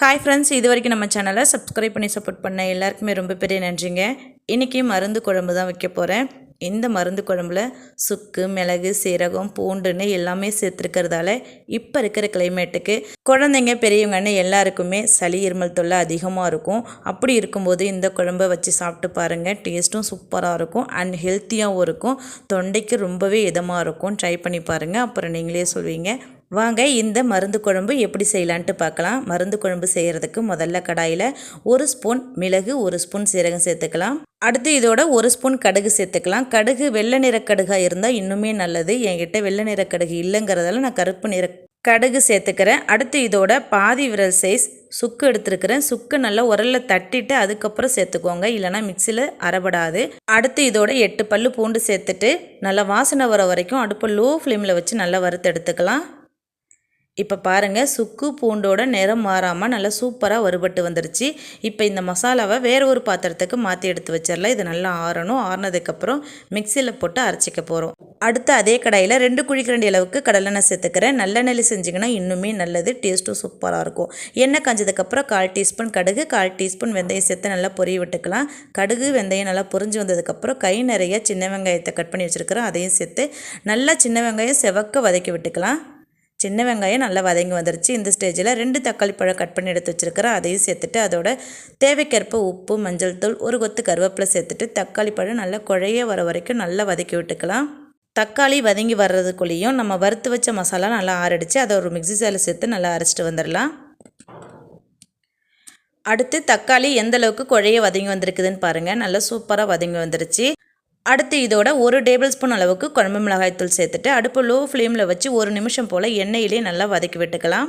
Hi friends இது வரைக்கும் நம்ம சேனலை சப்ஸ்கிரைப் பண்ணி சப்போர்ட் பண்ண எல்லாருக்குமே ரொம்ப பெரிய நன்றிங்க. இன்றைக்கி மருந்து குழம்பு தான் வைக்க போகிறேன் இந்த மருந்து குழம்புல சுக்கு மிளகு சீரகம் பூண்டுன்னு எல்லாமே சேர்த்துருக்கிறதால இப்போ இருக்கிற கிளைமேட்டுக்கு குழந்தைங்க பெரியவங்கன்னு எல்லாருக்குமே சளி இருமல் தொல்லை அதிகமாக இருக்கும். அப்படி இருக்கும்போது இந்த குழம்பை வச்சு சாப்பிட்டு பாருங்கள் டேஸ்ட்டும் சூப்பராக இருக்கும் அண்ட் ஹெல்த்தியாகவும் இருக்கும். தொண்டைக்கு ரொம்பவே இதமாக இருக்கும். ட்ரை பண்ணி பாருங்கள் அப்புறம் நீங்களே சொல்வீங்க. வாங்க இந்த மருந்து குழம்பு எப்படி செய்யலான்ட்டு பார்க்கலாம். மருந்து குழம்பு செய்கிறதுக்கு முதல்ல கடாயில் ஒரு ஸ்பூன் மிளகு ஒரு ஸ்பூன் சீரகம் சேர்த்துக்கலாம். அடுத்து இதோட ஒரு ஸ்பூன் கடுகு சேர்த்துக்கலாம். கடுகு வெள்ளை நிற கடுகாக இருந்தால் இன்னுமே நல்லது. என்கிட்ட வெள்ளை நிற கடுகு இல்லைங்கிறதால நான் கருப்பு நிற கடுகு சேர்த்துக்கிறேன். அடுத்து இதோட பாதி விரல் சைஸ் சுக்கு எடுத்துருக்கிறேன். சுக்கு நல்லா உரலில் தட்டிட்டு அதுக்கப்புறம் சேர்த்துக்கோங்க. இல்லைனா மிக்சியில் அரைபடாது அடுத்து இதோட எட்டு பல்லு பூண்டு சேர்த்துட்டு நல்லா வாசனை வர வரைக்கும் அடுப்பை லோ ஃப்ளேமில் வச்சு நல்லா வறுத்து எடுத்துக்கலாம். இப்போ பாருங்கள் சுக்கு பூண்டோட நிறம் மாறாமல் நல்லா சூப்பராக வறுபட்டு வந்துருச்சு. இப்போ இந்த மசாலாவை வேறு ஒரு பாத்திரத்துக்கு மாற்றி எடுத்து வச்சிடலாம் இது நல்லா ஆறணும். ஆறினதுக்கப்புறம் மிக்சியில் போட்டு அரைச்சிக்க போகிறோம் அடுத்து அதே கடாயில் ரெண்டு குழிக்கரண்டி அளவுக்கு கடலெண்ணெய் சேர்த்துக்கிறேன். நல்லெண்ணெய் செஞ்சிங்கன்னா இன்னுமே நல்லது டேஸ்ட்டும் சூப்பராக இருக்கும். எண்ணெய் காஞ்சதுக்கப்புறம் கால் டீஸ்பூன் கடுகு கால் டீஸ்பூன் வெந்தயம் சேர்த்து நல்லா பொரிய விட்டுக்கலாம். கடுகு வெந்தயம் நல்லா பொரிஞ்சு வந்ததுக்கப்புறம் கை நிறைய சின்ன வெங்காயத்தை கட் பண்ணி வச்சுருக்கிறேன். அதையும் சேர்த்து நல்லா சின்ன வெங்காயம் செவக்க வதக்கி விட்டுக்கலாம். சின்ன வெங்காயம் நல்லா வதங்கி வந்துருச்சு. இந்த ஸ்டேஜில் ரெண்டு தக்காளி பழம் கட் பண்ணி எடுத்து வச்சுருக்கிறேன். அதையும் சேர்த்துட்டு அதோட தேவைக்கேற்ப உப்பு மஞ்சள் தூள் ஒரு கொத்து கருவேப்பிலை சேர்த்துட்டு தக்காளி பழம் நல்லா குழைய வர வரைக்கும் நல்லா வதக்கி விட்டுக்கலாம். தக்காளி வதங்கி வர்றதுக்குள்ளேயும் நம்ம வறுத்து வச்ச மசாலா நல்லா ஆறடிச்சு அதை ஒரு மிக்சி சேலை சேர்த்து நல்லா அரைச்சிட்டு வந்துடலாம். அடுத்து தக்காளி எந்த அளவுக்கு குழைய வதங்கி வந்திருக்குதுன்னு பாருங்கள் நல்லா சூப்பராக வதங்கி வந்துருச்சு. அடுத்து இதோட ஒரு டேபிள் ஸ்பூன் அளவுக்கு குழம்பு மிளகாய்த்தூள் சேர்த்துட்டு அடுப்பு லோ ஃப்ளேமில் வச்சு ஒரு நிமிஷம் போல் எண்ணெயிலே நல்லா வதக்கி விட்டுக்கலாம்.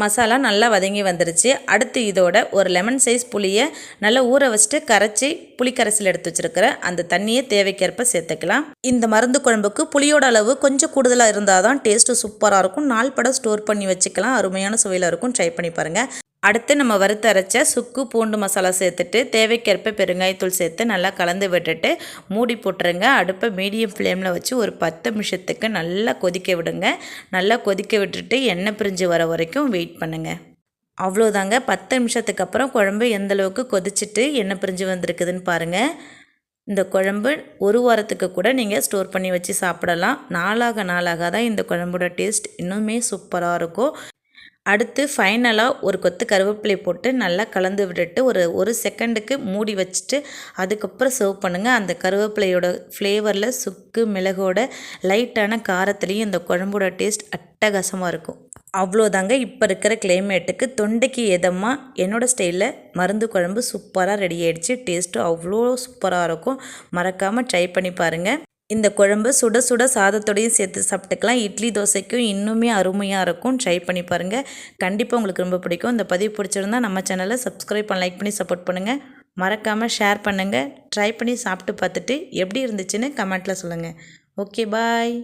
மசாலா நல்லா வதங்கி வந்துருச்சு. அடுத்து இதோட ஒரு லெமன் சைஸ் புளியை நல்லா ஊற வச்சுட்டு கரைச்சி புளிக்கரைசல் எடுத்து வச்சுருக்கிற அந்த தண்ணியை தேவைக்கேற்ப சேர்த்துக்கலாம். இந்த மருந்து குழம்புக்கு புளியோட அளவு கொஞ்சம் கூடுதலாக இருந்தால் தான் டேஸ்ட்டு சூப்பராக இருக்கும். நாள் படம் ஸ்டோர் பண்ணி வச்சுக்கலாம். அருமையான சுவையில் இருக்கும். ட்ரை பண்ணி பாருங்கள் அடுத்து நம்ம வறுத்தரைச்ச சுக்கு பூண்டு மசாலா சேர்த்துட்டு தேவைக்கேற்ப பெருங்காயத்தூள் சேர்த்து நல்லா கலந்து விட்டுட்டு மூடி போட்டுருங்க. அடுப்பை மீடியம் ஃப்ளேமில் வச்சு ஒரு பத்து நிமிஷத்துக்கு நல்லா கொதிக்க விடுங்க. நல்லா கொதிக்க விட்டுட்டு எண்ணெய் பிரிஞ்சு வர வரைக்கும் வெயிட் பண்ணுங்கள் அவ்வளோதாங்க. பத்து நிமிஷத்துக்கு அப்புறம் குழம்பு எந்தளவுக்கு கொதிச்சுட்டு எண்ணெய் பிரிஞ்சு வந்திருக்குதுன்னு பாருங்கள் இந்த குழம்பு ஒரு வாரத்துக்கு கூட நீங்கள் ஸ்டோர் பண்ணி வச்சு சாப்பிடலாம். நாளாக நாளாக தான் இந்த குழம்போட டேஸ்ட் இன்னுமே சூப்பராக இருக்கும். அடுத்து ஃபைனலாக ஒரு கொத்து கருவேப்பிலை போட்டு நல்லா கலந்து விட்டுட்டு ஒரு ஒரு செகண்டுக்கு மூடி வச்சுட்டு அதுக்கப்புறம் சர்வ் பண்ணுங்கள் அந்த கருவேப்பிலையோட ஃப்ளேவரில் சுக்கு மிளகோட லைட்டான காரத்துலேயும் இந்த குழம்போட டேஸ்ட் அட்டகாசமாக இருக்கும். அவ்வளோதாங்க இப்போ இருக்கிற கிளைமேட்டுக்கு தொண்டைக்கு எதமாக என்னோடய ஸ்டைலில் மருந்து குழம்பு சூப்பராக ரெடி ஆகிடுச்சு டேஸ்ட்டும் அவ்வளோ சூப்பராக இருக்கும். மறக்காமல் ட்ரை பண்ணி பாருங்கள் இந்த குழம்பு சுட சுட சாதத்தோடையும் சேர்த்து சாப்பிட்டுக்கலாம். இட்லி தோசைக்கும் இன்னுமே அருமையாக இருக்கும். ட்ரை பண்ணி பாருங்கள் கண்டிப்பாக உங்களுக்கு ரொம்ப பிடிக்கும். இந்த பதிவு பிடிச்சிருந்தா நம்ம சேனலை சப்ஸ்கிரைப் பண்ண லைக் பண்ணி சப்போர்ட் பண்ணுங்கள் மறக்காமல் ஷேர் பண்ணுங்கள் ட்ரை பண்ணி சாப்பிட்டு பார்த்துட்டு எப்படி இருந்துச்சுன்னு கமெண்ட்டில் சொல்லுங்கள் ஓகே பாய்